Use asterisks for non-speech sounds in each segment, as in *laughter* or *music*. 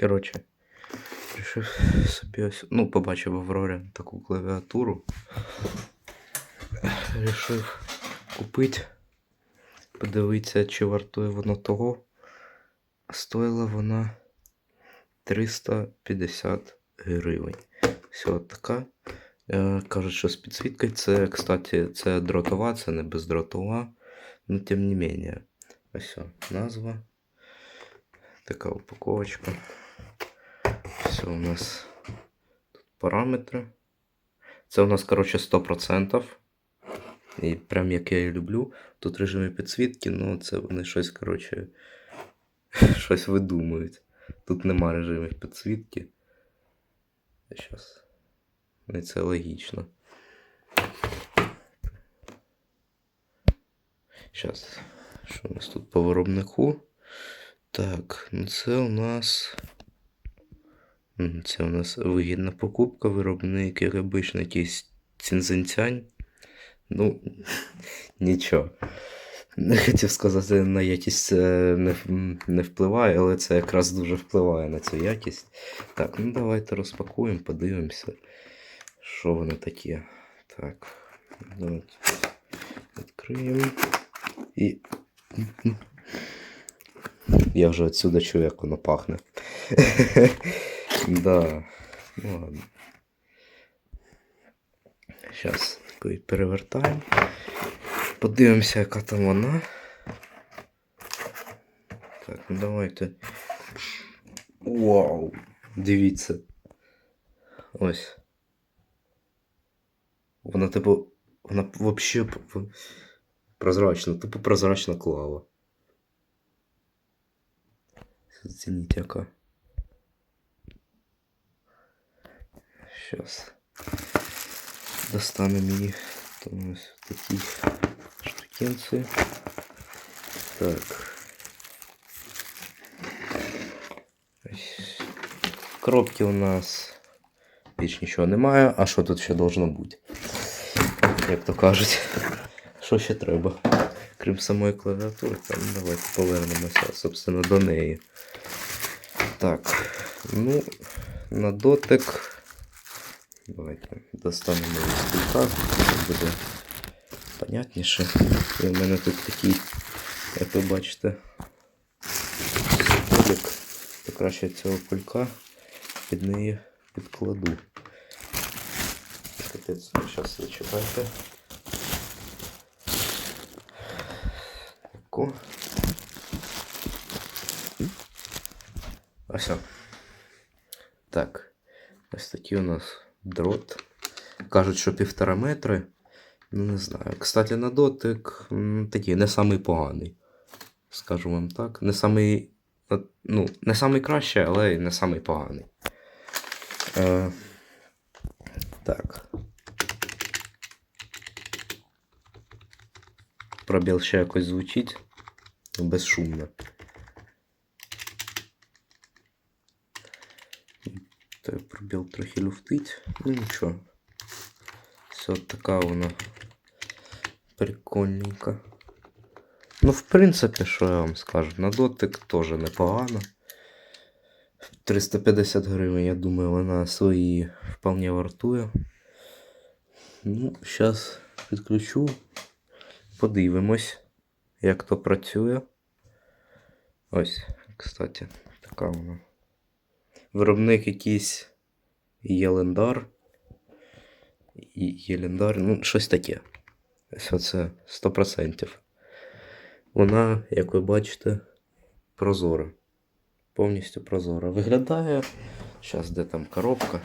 Коротше, рішив собі ось. Ну, побачив в Аврорі таку клавіатуру. Рішив купити. Подивитися, чи вартує воно того. Стоїла вона 350 гривень. Все така. Е, кажуть, що з підсвіткою це, кстати, це дротова, це не бездротова. Ну, тим не менее. Ось, назва. Така упаковочка. Все у нас тут параметри. Це у нас, коротше, 100%. І прям як я і люблю. Тут режими підсвітки, ну це вони щось, коротше, *laughs* щось видумують. Тут нема режимів підсвітки. Зараз. Ну і це логічно. Зараз. Що у нас тут по виробнику? Так, ну це у нас. Це у нас вигідна покупка, виробник, обично, якийсь цінзинцянь. Ну, нічого. Не хотів сказати, на якість це не, не впливає, але це якраз дуже впливає на цю якість. Так, ну давайте розпакуємо, подивимося, що воно таке. Так, давайте відкриємо. І. Я вже отсюда чую, як воно пахне. *laughs* Да. Ну ладно. Зараз перевертаємо. Подивимося, яка там вона. Так, ну давайте. Вау! Дивіться. Ось. Вона типу. Вона вообще прозрачна, типу прозрачна клава. Зацініть яка. Сейчас. Достанем її. Там ось такі штукенці. Так. Коробці у нас більш нічого немає. А що тут ще должно бути? Як то кажуть. Що ще треба? Крім самої клавіатури, там давайте повернемося, собственно, до неї. Так. Ну, на дотик. Давайте достанемо її з кулька, щоб буде понятніше. І в мене тут такий, як ви бачите, столик. То краще цього кулька під неї підкладу. Капець, зараз зачекайте. Таку. Ось. о. Так. Ось такий у нас дрот. Кажуть, що півтора метри. Ну, не знаю. Кстати, на дотик такий не самий поганий. Скажу вам так. Не самий. Ну, не самий кращий, але й не самий поганий. Е, так. Пробіл ще якось звучить. Безшумно. Пробіл трохи люфтить. Ну нічого. Все така вона прикольненька. Ну, в принципі, що я вам скажу, на дотик теж непогано. 350 гривень, я думаю, вона свої вполне вартує. Ну, зараз підключу. Подивимось, як то працює. Ось, кстати, така вона. Виробник якийсь Єлендар. Єлендар, ну, щось таке. Оце 100%. Вона, як ви бачите, прозора. Повністю прозора. Виглядає. Зараз де там коробка.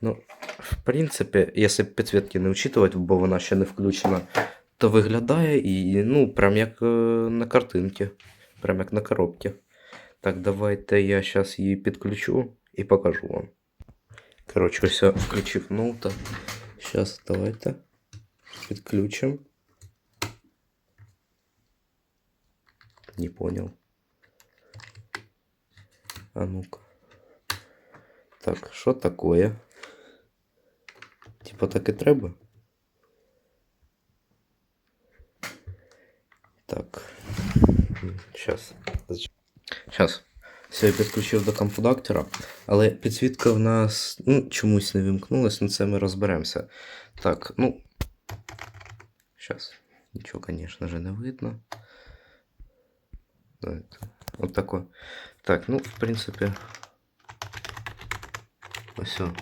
Ну, в принципі, якщо підсвітки не вчитувати, бо вона ще не включена, то виглядає і, ну, прям як е, на картинці. Прям як на коробці. Так, давайте я зараз її підключу і покажу вам. Коротше, ось я включив ноута. Зараз давайте підключимо. Не понял. А ну-ка. Так, що такое? Типа так і треба? Так. Сейчас. Сейчас. Все, я підключив до компудактора, але підсвітка в нас ну, чомусь не вимкнулась, ну це ми розберемося. Так, ну. Сейчас. Нічого, конечно же, не видно. Давайте. Вот такое. Так, ну, в принципі. Ось. о.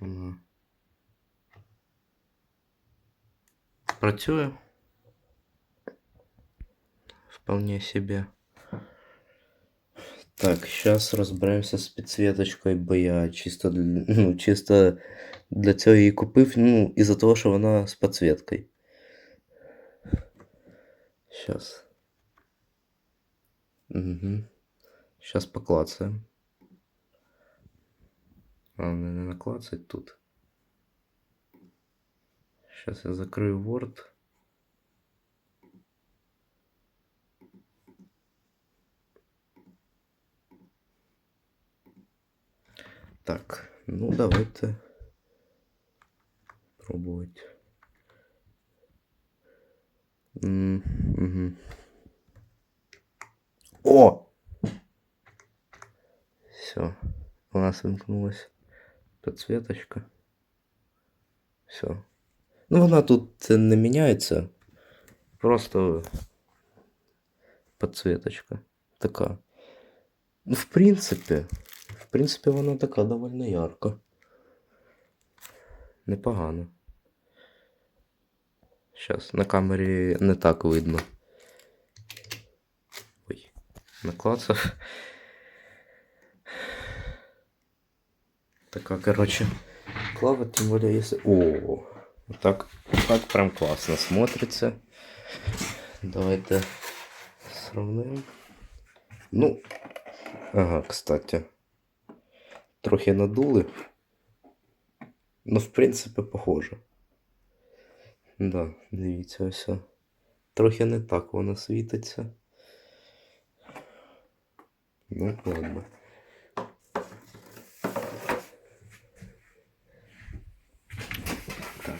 Воно. Працює. Вполне себе. Так, сейчас разбираемся с підсвіточкою, бо я чисто для, *laughs* ну, чисто для цього її купив, ну, із-за того, що вона з підсвіткою. Сейчас. Угу. Сейчас поклацаем. Главное не наклацать тут. Сейчас я закрою Word. Так, ну давайте пробовать. М, мгм. О! Все. У нас вимкнулась подсветочка. Все. Ну, вона тут не міняється. Просто подсветочка. Така. Ну, в принципі, в Принципі, вона така довольно ярка. Непогано. Сейчас на камері не так видно. Ой, наклацав. Така, короче, клава, тем более если... О, вот так, так прям классно смотрится. Давайте сравним. Ну, ага, кстати. Трохи надули. Ну, в принципі, похоже. Да, дивіться ось. Трохи не так воно світиться. Ну, ладно. Так.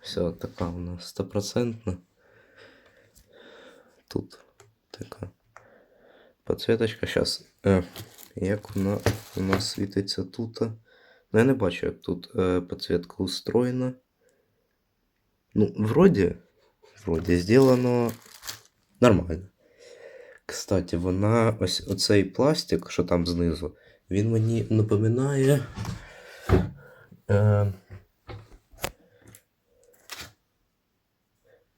Все, така у нас стопроцентна. Тут така подсветочка. Сейчас. Е, як вона у нас світиться тут? Ну, я не бачу, як тут е, підсвітка устроєна. Ну, вроді, вроді зроблено нормально. Кстати, вона ось оцей пластик, що там знизу, він мені напоминає. Е,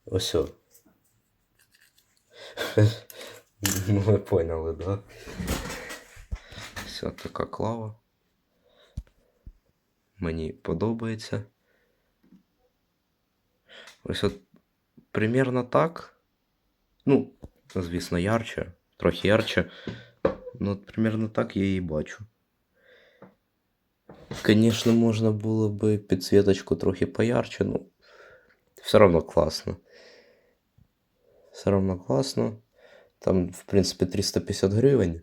ось. *laughs* Ну, ви поняли, да? Все, така клава. Мені подобається. Ось от примерно так. Ну, звісно, ярче, трохи ярче. Ну, от примерно так я її бачу. Конечно, можна було би підсвіточку трохи поярче, ну все равно класно. Все равно класно. Там, в принципі, 350 гривень.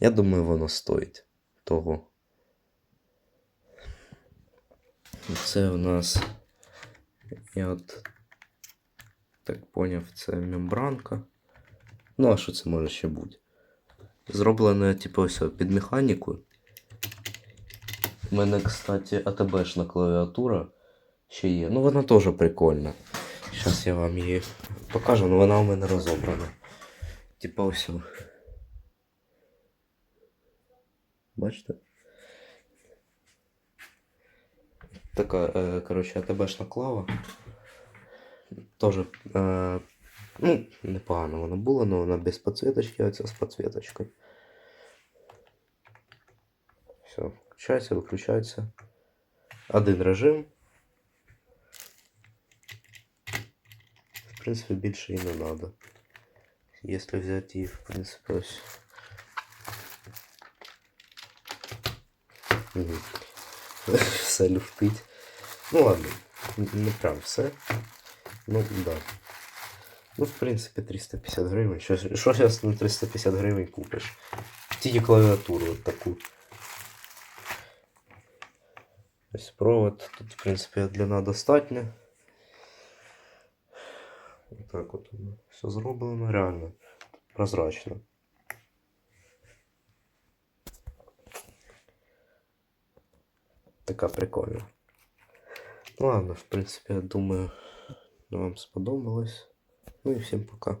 Я думаю, воно стоїть того. Це у нас. Я от так поняв, це мембранка. Ну, а що це може ще бути? Зроблене, типу, ось під механіку. У мене, кстати, АТБшна клавіатура ще є. Ну, вона теж прикольна. Зараз я вам її покажу, але вона у мене розобрана. Типа ось. Бачите? Така, е, коротше, АТБшна клава. Тоже, е, ну, непогано вона була, але вона без підсвіточки, а ця з підсвіточкою. Все, включається, виключається. Один режим. В принципі, більше і не треба. Если взять и, в принципе, ось. Мгм. Все люфтить. *laughs* Ну ладно, не прям все. Ну да. Ну, в принципі, 350 гривень. Що, що зараз на 350 гривень купиш? Тільки клавіатуру от таку. Ось провод. Тут, в принципі, длина достатня. Так от воно все зроблено реально прозрачно. Така прикольна. Ну ладно, в принципі, я думаю, вам сподобалось. Ну і всім пока.